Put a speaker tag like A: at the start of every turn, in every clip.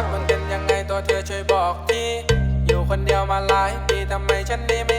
A: ักมันเป็นยังไงตัวเธอช่วยบอกทีอยู่คนเดียวมาหลายปีทำไมฉันนี้ไม่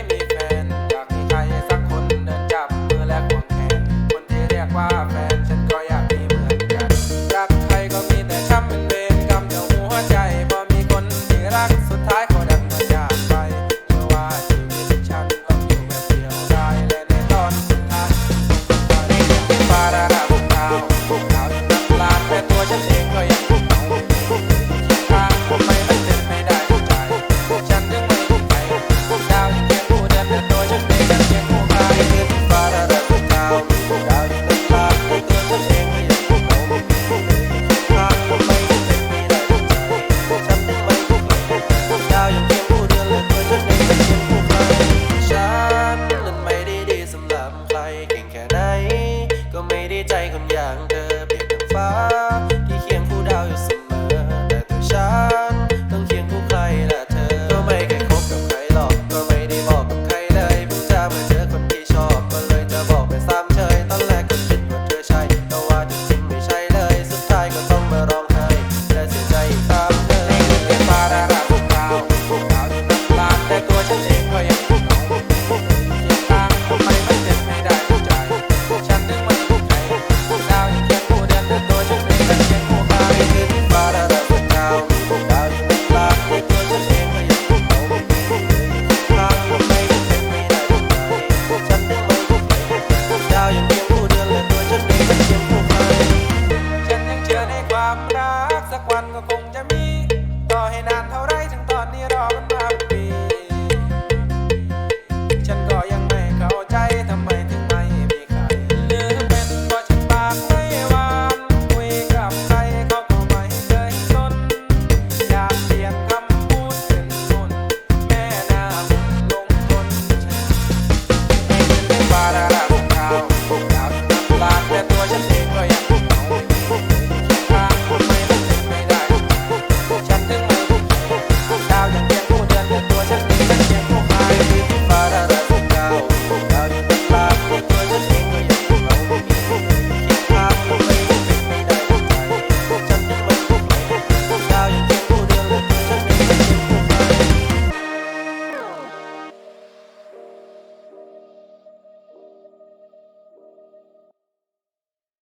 A: ก็คงจะมี